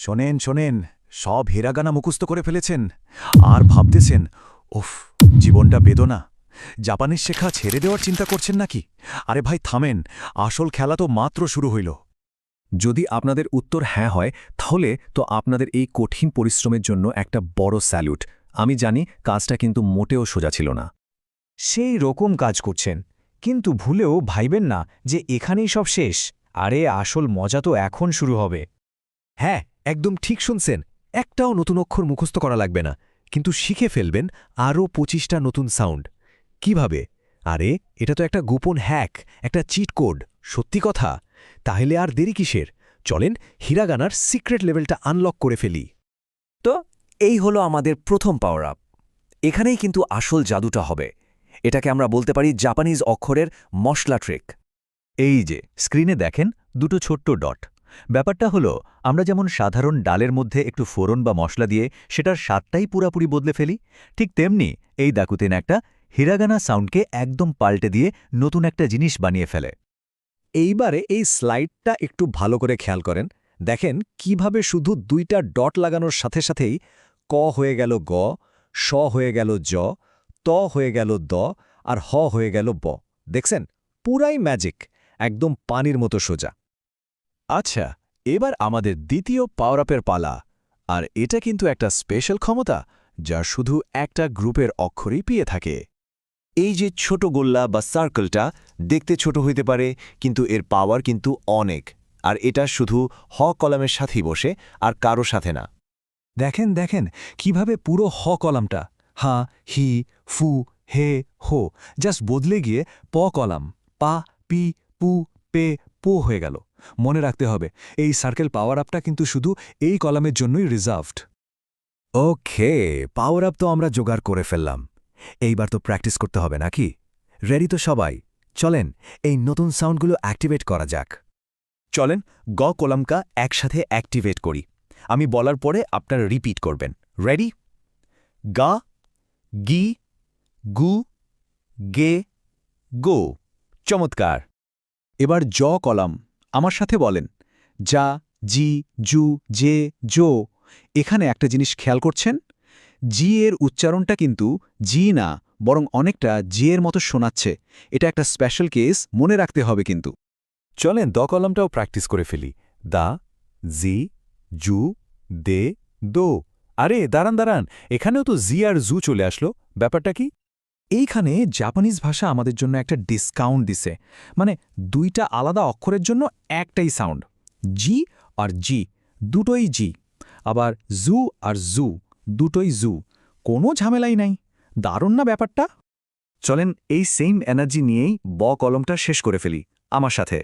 শোনেন শোনেন, সব হেরাগানা মুখস্থ করে ফেলেছেন। আর ভাবতেছেন ওফ জীবনটা বেদনা। জাপানের শেখা ছেড়ে দেওয়ার চিন্তা করছেন নাকি? আরে ভাই, থামেন, আসল খেলা তো মাত্র শুরু হইল। যদি আপনাদের উত্তর হ্যাঁ হয়, তাহলে তো আপনাদের এই কঠিন পরিশ্রমের জন্য একটা বড় স্যালুট। আমি জানি কাজটা কিন্তু মোটেও সোজা ছিল না। সেই রকম কাজ করছেন। কিন্তু ভুলেও ভাইবেন না যে এখানেই সব শেষ। আরে, আসল মজা তো এখন শুরু হবে। হ্যাঁ একদম ঠিক শুনছেন, একটাও নতুন অক্ষর মুখস্থ করা লাগবে না, কিন্তু শিখে ফেলবেন আরও পঁচিশটা নতুন সাউন্ড। কীভাবে? আরে, এটা তো একটা গোপন হ্যাক, একটা চিট কোড, সত্যি কথা? তাহলে আর দেরি কিসের? চলেন হিরাগানার সিক্রেট লেভেলটা আনলক করে ফেলি। তো, এই হলো আমাদের প্রথম পাওয়ার আপ এখানেই কিন্তু আসল জাদুটা হবে। এটাকে আমরা বলতে পারি জাপানিজ অক্ষরের মশলা ট্রিক। এই যে, স্ক্রিনে দেখেন দুটো ছোট্ট ডট। ব্যাপারটা হলো, আমরা যেমন সাধারণ ডালের মধ্যে একটু ফোড়ন বা মশলা দিয়ে সেটার স্বাদটাই পুরাপুরি বদলে ফেলি, ঠিক তেমনি এই দাকুতেন একটা হিরাগানা সাউন্ডকে একদম পাল্টে দিয়ে নতুন একটা জিনিস বানিয়ে ফেলে। এইবারে এই স্লাইডটা একটু ভালো করে খেয়াল করেন, দেখেন কীভাবে শুধু দুইটা ডট লাগানোর সাথে সাথেই ক হয়ে গেল গ, স হয়ে গেল জ, ত হয়ে গেল দ আর হ হয়ে গেল ব, দেখছেন? পুরাই ম্যাজিক, একদম পানির মতো সোজা। আচ্ছা এবার আমাদের দ্বিতীয় পাওয়ার আপের পালা। আর এটা কিন্তু একটা স্পেশাল ক্ষমতা, যা শুধু একটা গ্রুপের অক্ষরই পেয়ে থাকে। এই যে ছোট গোল্লা বা সার্কেলটা দেখতে ছোট হইতে পারে, কিন্তু এর পাওয়ার কিন্তু অনেক। আর এটা শুধু হ কলামের সাথেই বসে, আর কারও সাথে না। দেখেন দেখেন, কীভাবে পুরো হ কলামটা, হা, হি, ফু, হে, হো জাস্ট বদলে গিয়ে প কলাম, পা, পি, পু, পে পো হয়ে গেল। মনে রাখতে হবে, এই সার্কেল পাওয়ার আপটা কিন্তু শুধু এই কলামের জন্যই রিজার্ভড ওকে পাওয়ার আপ তো আমরা জোগাড় করে ফেললাম। এইবার তো প্র্যাকটিস করতে হবে নাকি? রেডি তো সবাই। চলেন, এই নতুন সাউন্ডগুলো অ্যাক্টিভেট করা যাক। চলেন, গ কলামকা একসাথে অ্যাক্টিভেট করি। আমি বলার পরে আপনারা রিপিট করবেন। রেডি গা, গি, গু, গে, গো। চমৎকার! এবার জ কলাম, আমার সাথে বলেন। যা, জি, জু, জে, জো, এখানে একটা জিনিস খেয়াল করছেন? জি এর উচ্চারণটা কিন্তু জি না, বরং অনেকটা জি এর মতো শোনাচ্ছে। এটা একটা স্পেশাল কেস মনে রাখতে হবে কিন্তু। চলেন দ কলামটাও প্র্যাকটিস করে ফেলি। দা, জি, জু, দে, দো। আরে, দাঁড়ান দাঁড়ান, এখানেও তো জি আর জু চলে আসলো। ব্যাপারটা কি? এইখানে জাপানিজ ভাষা আমাদের জন্য একটা ডিসকাউন্ট দিছে। মানে দুইটা আলাদা অক্ষরের জন্য একটাই সাউন্ড জি আর জি দুটোই জি আবার জু আর জু দুটোই জু কোনো ঝামেলাই নাই। দারুণ না ব্যাপারটা? চলেন এই সেম এনার্জি নিয়েই ব কলমটা শেষ করে ফেলি আমার সাথে।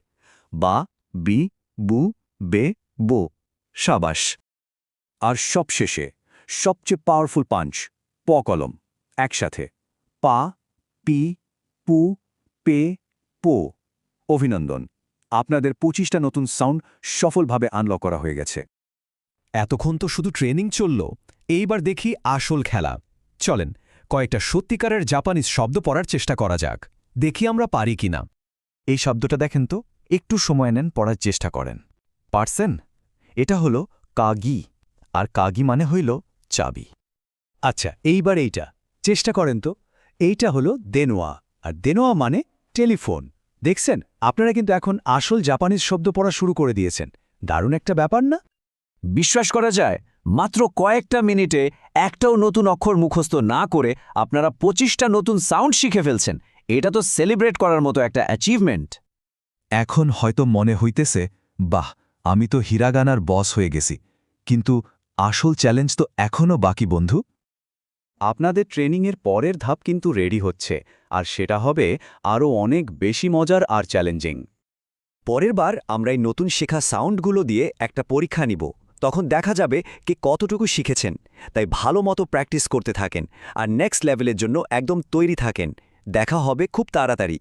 বা, বি, বু, বে, বো, সাবাস। আর সবশেষে সবচেয়ে পাওয়ারফুল পাঞ্চ প কলম, একসাথে। পা, পি, পু, পে, পো। অভিনন্দন, আপনাদের পঁচিশটা নতুন সাউন্ড সফলভাবে আনলক করা হয়ে গেছে। এতক্ষণ তো শুধু ট্রেনিং চলল, এইবার দেখি আসল খেলা। চলেন, কয়েকটা সত্যিকারের জাপানিজ শব্দ পড়ার চেষ্টা করা যাক। দেখি আমরা পারি কিনা। এই শব্দটা দেখেন তো, একটু সময় নেন, পড়ার চেষ্টা করেন। পারছেন? এটা হলো কাগি, আর কাগি মানে হইল চাবি। আচ্ছা এইবার এইটা। চেষ্টা করেন তো এইটা হলো দেনোয়া। আর দেনোয়া মানে টেলিফোন। দেখছেন? আপনারা কিন্তু এখন আসল জাপানিজ শব্দ পড়া শুরু করে দিয়েছেন। দারুণ একটা ব্যাপার না? বিশ্বাস করা যায়, মাত্র কয়েকটা মিনিটে একটাও নতুন অক্ষর মুখস্থ না করে আপনারা পঁচিশটা নতুন সাউন্ড শিখে ফেলছেন। এটা তো সেলিব্রেট করার মতো একটা অ্যাচিভমেন্ট। এখন হয়তো মনে হইতেছে, বাহ, আমি তো হিরাগানার বস হয়ে গেছি। কিন্তু আসল চ্যালেঞ্জ তো এখনও বাকি, বন্ধু। আপনাদের ট্রেনিংয়ের পরের ধাপ কিন্তু রেডি হচ্ছে, আর সেটা হবে আরও অনেক বেশি মজার আর চ্যালেঞ্জিং। পরের বার আমরা এই নতুন শেখা সাউন্ডগুলো দিয়ে একটা পরীক্ষা নিব, তখন দেখা যাবে কে কতটুকু শিখেছেন, তাই ভালো মতো প্র্যাকটিস করতে থাকেন, আর নেক্সট লেভেলের জন্য একদম তৈরি থাকেন, দেখা হবে খুব তাড়াতাড়ি।